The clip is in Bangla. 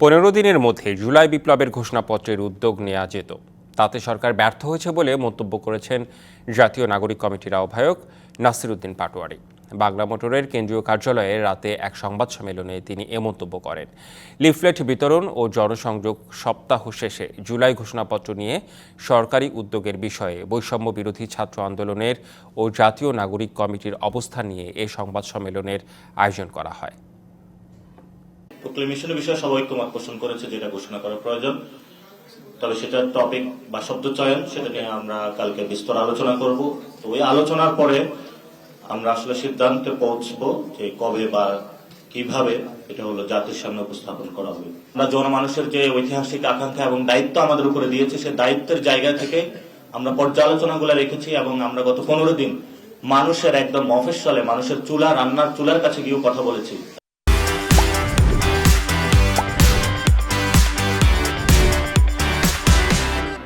পনেরো দিনের মধ্যে জুলাই বিপ্লবের ঘোষণাপত্রের উদ্যোগ নেওয়া যেত। তাতে সরকার ব্যর্থ হয়েছে বলে মন্তব্য করেছেন জাতীয় নাগরিক কমিটির আহ্বায়ক নাসিরুদ্দিন পাটোয়ারি। বাংলা মোটরের কেন্দ্রীয় কার্যালয়ে রাতে এক সংবাদ সম্মেলনে তিনি এ মন্তব্য করেন। লিফলেট বিতরণ ও জনসংযোগ সপ্তাহ শেষে জুলাই ঘোষণাপত্র নিয়ে সরকারি উদ্যোগের বিষয়ে বৈষম্য বিরোধী ছাত্র আন্দোলনের ও জাতীয় নাগরিক কমিটির অবস্থান নিয়ে এ সংবাদ সম্মেলনের আয়োজন করা হয়। প্রোক্লেমেশনের বিষয়ে সবাই ঐক্যমত পোষণ করেছে যেটা ঘোষণা করা প্রয়োজন। তবে সেটার টপিক বা শব্দ চয়ন, সেটা নিয়ে আমরা কালকে বিস্তর আলোচনা করব। তো ওই আলোচনার পরে আমরা আসলে সিদ্ধান্তে পৌঁছবো যে কবে বা কীভাবে এটা হলো জাতির সামনে উপস্থাপন করা হবে। আমরা জনমানুষের যে ঐতিহাসিক আকাঙ্ক্ষা এবং দায়িত্ব আমাদের উপরে দিয়েছে, সে দায়িত্বের জায়গা থেকে আমরা পর্যালোচনাগুলো রেখেছি এবং আমরা গত পনেরো দিন মানুষের একদম মফস্বলে মানুষের চুলা, রান্নার চুলার কাছে গিয়েও কথা বলেছি।